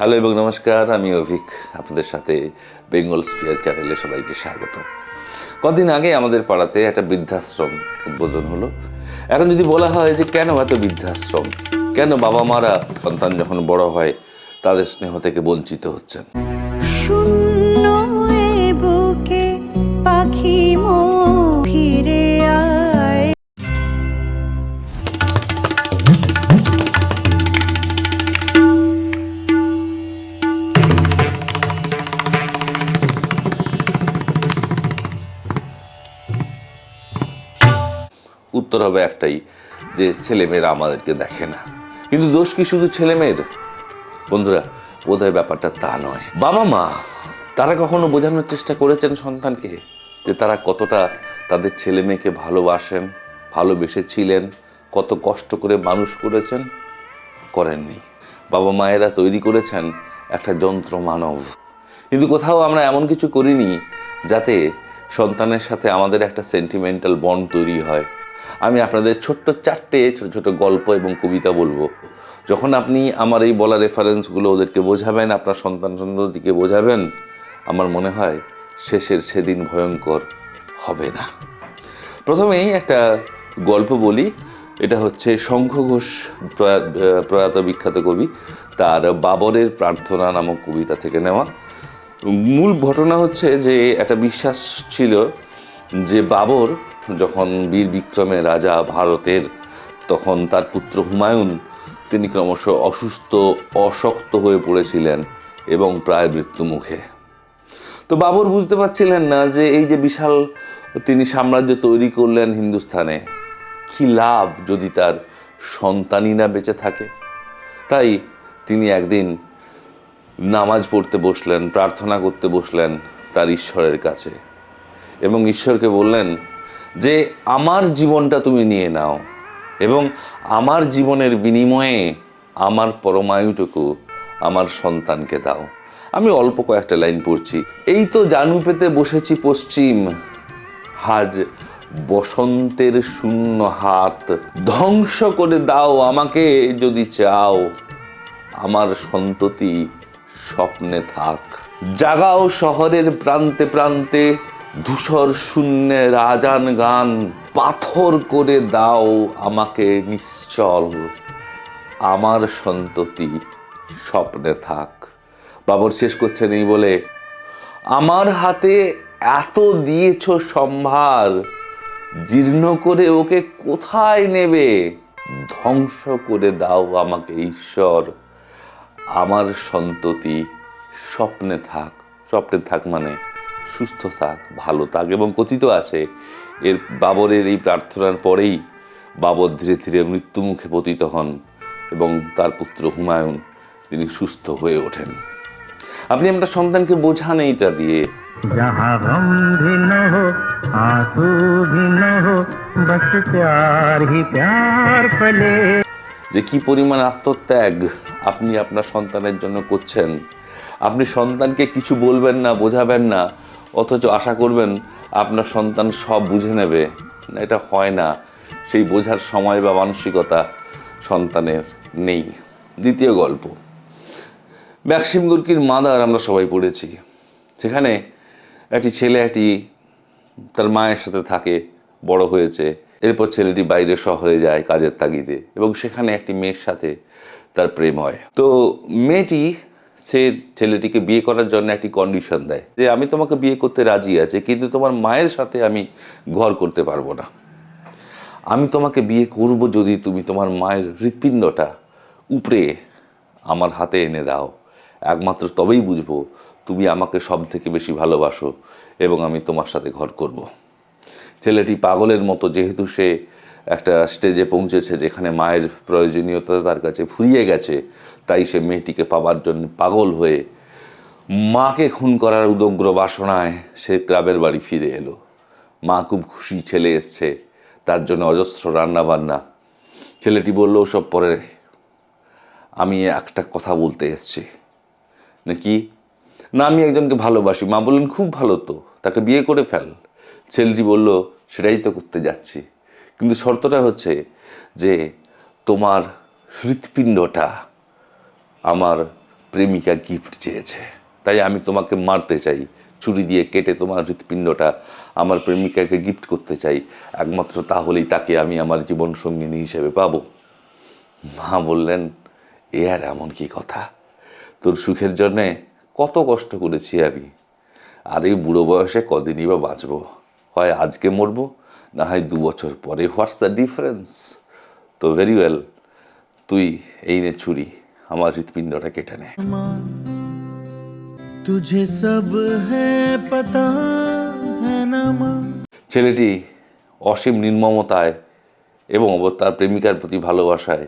Hello এবং নমস্কার, আমি অভিক, আপনাদের সাথে বেঙ্গল স্পিয়ার চ্যানেলে সবাইকে স্বাগত। কদিন আগে আমাদের পাড়াতে একটা বৃদ্ধাশ্রম উদ্বোধন হলো। এখন যদি বলা হয় যে কেন এত বৃদ্ধাশ্রম? কেন বাবা মারা সন্তান যখন বড় হয়, তাদের স্নেহ থেকে বঞ্চিত হচ্ছেন? পাখি উত্তর হবে একটাই, যে ছেলেমেয়েরা আমাদেরকে দেখে না। কিন্তু দোষ কি শুধু ছেলেমেয়ের? বন্ধুরা, বোধহয় ব্যাপারটা তা নয়। বাবা মা, তারা কখনো বোঝানোর চেষ্টা করেছেন সন্তানকে যে তারা কতটা তাদের ছেলে মেয়েকে ভালোবাসেন, ভালোবেসেছিলেন, কত কষ্ট করে মানুষ করেছেন? করেননি। বাবা মায়েরা তৈরি করেছেন একটা যন্ত্র মানব। কিন্তু কোথাও আমরা এমন কিছু করিনি যাতে সন্তানের সাথে আমাদের একটা সেন্টিমেন্টাল বন্ড তৈরি হয়। আমি আপনাদের ছোট্ট চারটে ছোট ছোট গল্প এবং কবিতা বলব। যখন আপনি আমার এই বলা রেফারেন্সগুলো ওদেরকে বোঝাবেন, আপনার সন্তান সন্ততিকে বোঝাবেন, আমার মনে হয় শেষের সেদিন ভয়ঙ্কর হবে না। প্রথমেই একটা গল্প বলি, এটা হচ্ছে শঙ্খ ঘোষ প্রয়া- প্রয়াত বিখ্যাত কবি, তার বাবরের প্রার্থনা নামক কবিতা থেকে নেওয়া। মূল ঘটনা হচ্ছে যে, একটা বিশ্বাস ছিল যে বাবর যখন বীর বিক্রমে রাজা ভারতের, তখন তার পুত্র হুমায়ুন, তিনি ক্রমশ অসুস্থ, অশক্ত হয়ে পড়েছিলেন এবং প্রায় মৃত্যুমুখে। তো বাবর বুঝতে পারছিলেন না যে এই যে বিশাল তিনি সাম্রাজ্য তৈরি করলেন হিন্দুস্থানে, কি লাভ যদি তার সন্তানই না বেঁচে থাকে? তাই তিনি একদিন নামাজ পড়তে বসলেন, প্রার্থনা করতে বসলেন তার ঈশ্বরের কাছে। এবং ঈশ্বরকে বললেন যে, আমার জীবনটা তুমি নিয়ে নাও এবং আমার জীবনের বিনিময়ে আমার পরমায়ুটুকু আমার সন্তানকে দাও। আমি অল্প কয়েকটা লাইন পড়ছি। এই তো জানু পেতে বসেছি পশ্চিম। হাজ বসন্তের শূন্য হাত ধ্বংস করে দাও আমাকে যদি চাও। আমার সন্ততি স্বপ্নে থাক। জাগাও শহরের প্রান্তে প্রান্তে ধূসর শূন্যে রাজান গান পাথর করে দাও আমাকে নিশ্চল। আমার সন্ততি স্বপ্নে থাক। বাবর শেষ করছেন এই বলে, আমার হাতে এত দিয়েছ সম্ভার, জীর্ণ করে ওকে কোথায় নেবে? ধ্বংস করে দাও আমাকে ঈশ্বর। আমার সন্ততি স্বপ্নে থাক। স্বপ্নে থাক মানে সুস্থ থাক ভালো থাক এবং কথিত আছে এর বাবরের এই প্রার্থনার পরেই বাবর ধীরে ধীরে মৃত্যুমুখে পতিত হন এবং তার পুত্র হুমায়ুন তিনি সুস্থ হয়ে ওঠেন। আপনি আমরা সন্তানকে বোঝান এইটা দিয়ে। যে কি পরিমাণ আত্মত্যাগ আপনি আপনার সন্তানের জন্য করছেন আপনি সন্তানকে কিছু বলবেন না বোঝাবেন না অথচ আশা করবেন আপনার সন্তান সব বুঝে নেবে। এটা হয় না। সেই বোঝার সময় বা মানসিকতা সন্তানের নেই। দ্বিতীয় গল্প। ম্যাক্সিম গুর্কির মাদার আমরা সবাই পড়েছি। সেখানে একটি ছেলে, একটি তার মায়ের সাথে থাকে, বড় হয়েছে। এরপর ছেলেটি বাইরে শহরে যায় কাজের তাগিদে এবং সেখানে একটি মেয়ের সাথে তার প্রেম হয়। তো মেয়েটি সে ছেলেটিকে বিয়ে করার জন্য একটি কন্ডিশন দেয় যে আমি তোমাকে বিয়ে করতে রাজি আছে, কিন্তু তোমার মায়ের সাথে আমি ঘর করতে পারব না আমি তোমাকে বিয়ে করব যদি তুমি তোমার মায়ের হৃৎপিণ্ডটা উপরে আমার হাতে এনে দাও একমাত্র তবেই বুঝব তুমি আমাকে সব থেকে বেশি ভালোবাসো এবং আমি তোমার সাথে ঘর করব। ছেলেটি পাগলের মতো, যেহেতু সে একটা স্টেজে পৌঁছেছে যেখানে মায়ের প্রয়োজনীয়তা তার কাছে ফুরিয়ে গেছে, তাই সে মেয়েটিকে পাবার জন্য পাগল হয়ে মাকে খুন করার উদগ্র বাসনায় সে ক্লাবের বাড়ি ফিরে এলো। মা খুব খুশি ছেলে এসছে, তার জন্য অজস্র রান্না বান্না ছেলেটি বলল সব পরে আমি একটা কথা বলতে এসছি। নাকি? না, আমি একজনকে ভালোবাসি। মা বললেন, খুব ভালো তো, তাকে বিয়ে করে ফেল। ছেলেটি বলল, সেটাই তো করতে যাচ্ছি। কিন্তু শর্তটা হচ্ছে যে তোমার হৃৎপিণ্ডটা আমার প্রেমিকা গিফট চেয়েছে। তাই আমি তোমাকে মারতে চাই, ছুরি দিয়ে কেটে তোমার হৃৎপিণ্ডটা আমার প্রেমিকাকে গিফট করতে চাই। একমাত্র তাহলেই তাকে আমি আমার জীবন সঙ্গিনী হিসেবে পাবো। মা বললেন, এ আর এমন কি কথা? তোর সুখের জন্যে কত কষ্ট করেছি আমি। আর এই বুড়ো বয়সে কদিনই বা বাঁচবো? হয় আজকে মরবো না হয় দু বছর পরে হোয়াটস দ্য ডিফারেন্স তো ভেরি ওয়েল তুই এই নে ছুরি আমার হৃৎপিণ্ডটা কেটে নে। তুঝে সব ছেলেটি অসীম নির্মমতায় এবং তার প্রেমিকার প্রতি ভালোবাসায়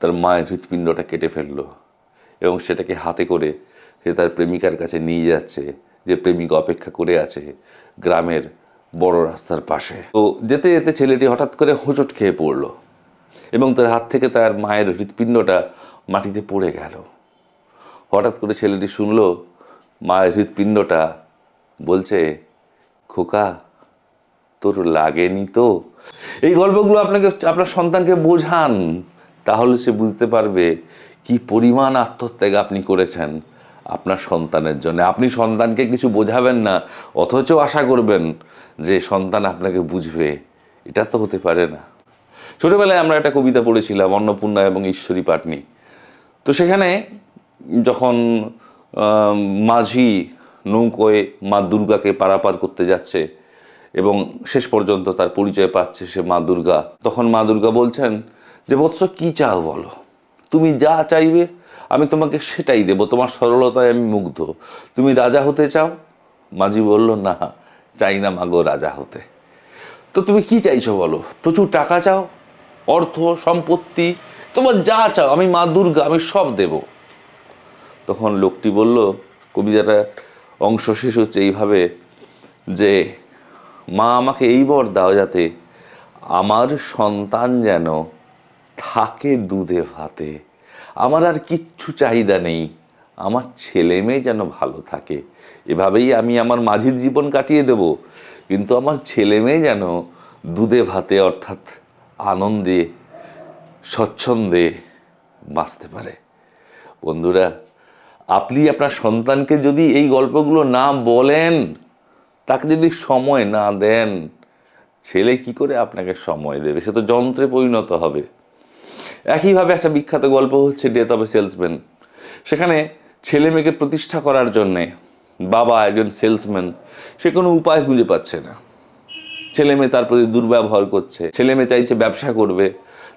তার মায়ের হৃৎপিণ্ডটা কেটে ফেলল এবং সেটাকে হাতে করে সে তার প্রেমিকার কাছে নিয়ে যাচ্ছে যে প্রেমিক অপেক্ষা করে আছে গ্রামের বড় রাস্তার পাশে। তো যেতে যেতে ছেলেটি হঠাৎ করে হোঁচট খেয়ে পড়ল এবং তার হাত থেকে তার মায়ের হৃৎপিণ্ডটা মাটিতে পড়ে গেল। হঠাৎ করে ছেলেটি শুনল, মায়ের হৃৎপিণ্ডটা বলছে, খোকা, তোর লাগেনি তো? এই গল্পগুলো আপনাকে, আপনার সন্তানকে বোঝান, তাহলে সে বুঝতে পারবে কি পরিমাণ আত্মত্যাগ আপনি করেছেন আপনার সন্তানের জন্য। আপনি সন্তানকে কিছু বোঝাবেন না, অথচ আশা করবেন যে সন্তান আপনাকে বুঝবে। এটা তো হতে পারে না। ছোটোবেলায় আমরা একটা কবিতা পড়েছিলাম, অন্নপূর্ণা এবং ঈশ্বরী পাটনি। তো সেখানে যখন মাঝি নৌকোয় মা দুর্গাকে পারাপার করতে যাচ্ছে এবং শেষ পর্যন্ত তার পরিচয় পাচ্ছে সে মা দুর্গা, তখন মা দুর্গা বলছেন যে, বৎস, কি চাও বলো? তুমি যা চাইবে আমি তোমাকে সেটাই দেবো, তোমার সরলতায় আমি মুগ্ধ। তুমি রাজা হতে চাও? মাঝি বলল, না, চাই না মাগো রাজা হতে। তো তুমি কি চাইছো বলো? প্রচুর টাকা চাও? অর্থ, সম্পত্তি, তোমার যা চাও, আমি মা দুর্গা, আমি সব দেব। তখন লোকটি বলল কবিতাটা অংশ শেষ হচ্ছে এইভাবে যে, মা আমাকে এই বর দাও যাতে আমার সন্তান যেন থাকে দুধে ভাতে। আমার আর কিচ্ছু চাহিদা নেই। আমার ছেলে মেয়ে যেন ভালো থাকে। এভাবেই আমি আমার মাঝির জীবন কাটিয়ে দেব। কিন্তু আমার ছেলে মেয়ে যেন দুধে ভাতে অর্থাৎ আনন্দে, স্বচ্ছন্দে বাঁচতে পারে। বন্ধুরা, আপনি আপনার সন্তানকে যদি এই গল্পগুলো না বলেন, তাকে যদি সময় না দেন, ছেলে কি করে আপনাকে সময় দেবে? সে তো যন্ত্রে পরিণত হবে। একইভাবে একটা বিখ্যাত গল্প হচ্ছে ডেথ অফ এ সেলসম্যান সেখানে ছেলে মেয়েকে প্রতিষ্ঠা করার জন্যে বাবা একজন সেলসম্যান সে কোনো উপায় খুঁজে পাচ্ছে না। ছেলে মেয়ে তার প্রতি দুর্ব্যবহার করছে, ছেলে মেয়ে চাইছে ব্যবসা করবে,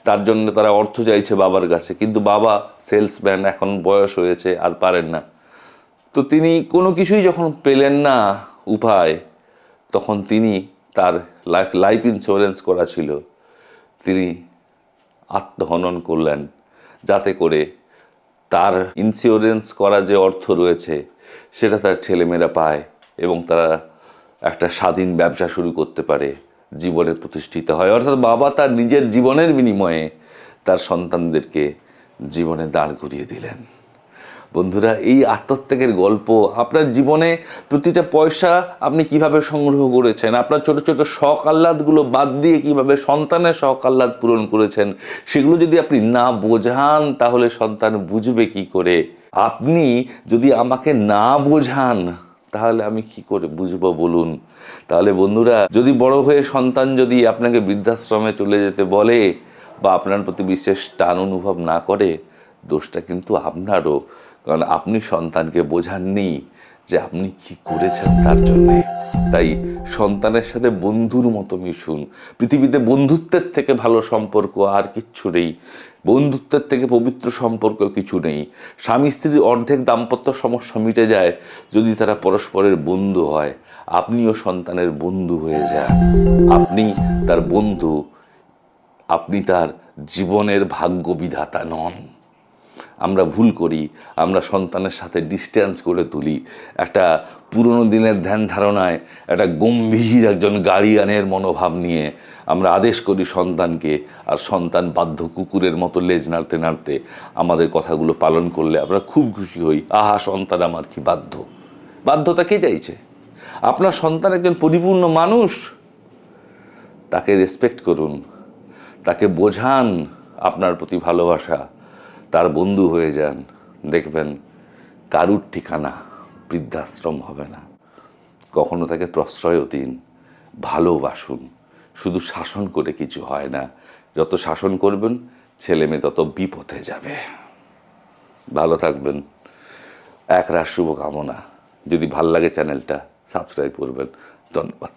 তার জন্য তারা অর্থ চাইছে বাবার কাছে, কিন্তু বাবা সেলসম্যান এখন বয়স হয়েছে আর পারেন না। তো তিনি কোনো কিছুই যখন পেলেন না উপায়, তখন তিনি তার লাইফ লাইফ ইন্স্যুরেন্স করা ছিল। তিনি আত্মহনন করলেন। যাতে করে তার ইন্স্যুরেন্স করা যে অর্থ রয়েছে, সেটা তার ছেলেমেয়েরা পায় এবং তারা একটা স্বাধীন ব্যবসা শুরু করতে পারে, জীবনে প্রতিষ্ঠিত হয়। অর্থাৎ বাবা তার নিজের জীবনের বিনিময়ে তার সন্তানদেরকে জীবনে দাঁড় করিয়ে দিলেন। বন্ধুরা, এই আত্মত্যাগের গল্প, আপনার জীবনে প্রতিটা পয়সা আপনি কীভাবে সংগ্রহ করেছেন, আপনার ছোট ছোট শখ আহ্লাদগুলো বাদ দিয়ে কীভাবে সন্তানের শখ আহ্লাদ পূরণ করেছেন, সেগুলো যদি আপনি না বোঝান, তাহলে সন্তান বুঝবে কি করে? আপনি যদি আমাকে না বোঝান, তাহলে আমি কি করে বুঝব বলুন? তাহলে বন্ধুরা, যদি বড় হয়ে সন্তান যদি আপনাকে বৃদ্ধাশ্রমে চলে যেতে বলে বা আপনার প্রতি বিশেষ টান অনুভব না করে, দোষটা কিন্তু আপনারও। কারণ আপনি সন্তানকে বোঝাননি যে আপনি কি করেছেন তার জন্যে। তাই সন্তানের সাথে বন্ধুর মতো মিশুন। পৃথিবীতে বন্ধুত্বের থেকে ভালো সম্পর্ক আর কিচ্ছু নেই। বন্ধুত্বের থেকে পবিত্র সম্পর্ক কিছু নেই। স্বামী স্ত্রীর অর্ধেক দাম্পত্য সমস্যা মিটে যায় যদি তারা পরস্পরের বন্ধু হয়। আপনিও সন্তানের বন্ধু হয়ে যান। আপনি তার বন্ধু। আপনি তার জীবনের ভাগ্য বিধাতা নন। আমরা ভুল করি, আমরা সন্তানের সাথে ডিস্ট্যান্স করে তুলি। একটা পুরনো দিনের ধ্যান ধারণায় একটা গম্ভীর একজন গার্ডিয়ানের মনোভাব নিয়ে আমরা আদেশ করি সন্তানকে, আর সন্তান বাধ্য কুকুরের মতো লেজ নাড়তে নাড়তে আমাদের কথাগুলো পালন করলে আমরা খুব খুশি হই। আহা, সন্তান আমার কি বাধ্য? বাধ্যতা কে চাইছে? আপনার সন্তান একজন পরিপূর্ণ মানুষ। তাকে রেসপেক্ট করুন। তাকে বোঝান আপনার প্রতি ভালোবাসা। তার বন্ধু হয়ে যান, দেখবেন কারুর ঠিকানা বৃদ্ধাশ্রম হবে না। কখনো তাকে প্রশ্রয়ও দিন, ভালোবাসুন। শুধু শাসন করে কিছু হয় না, যত শাসন করবেন ছেলে মেয়ে তত বিপথে যাবে। ভালো থাকবেন। এক রাত শুভকামনা। যদি ভালো লাগে চ্যানেলটা, সাবস্ক্রাইব করবেন। ধন্যবাদ।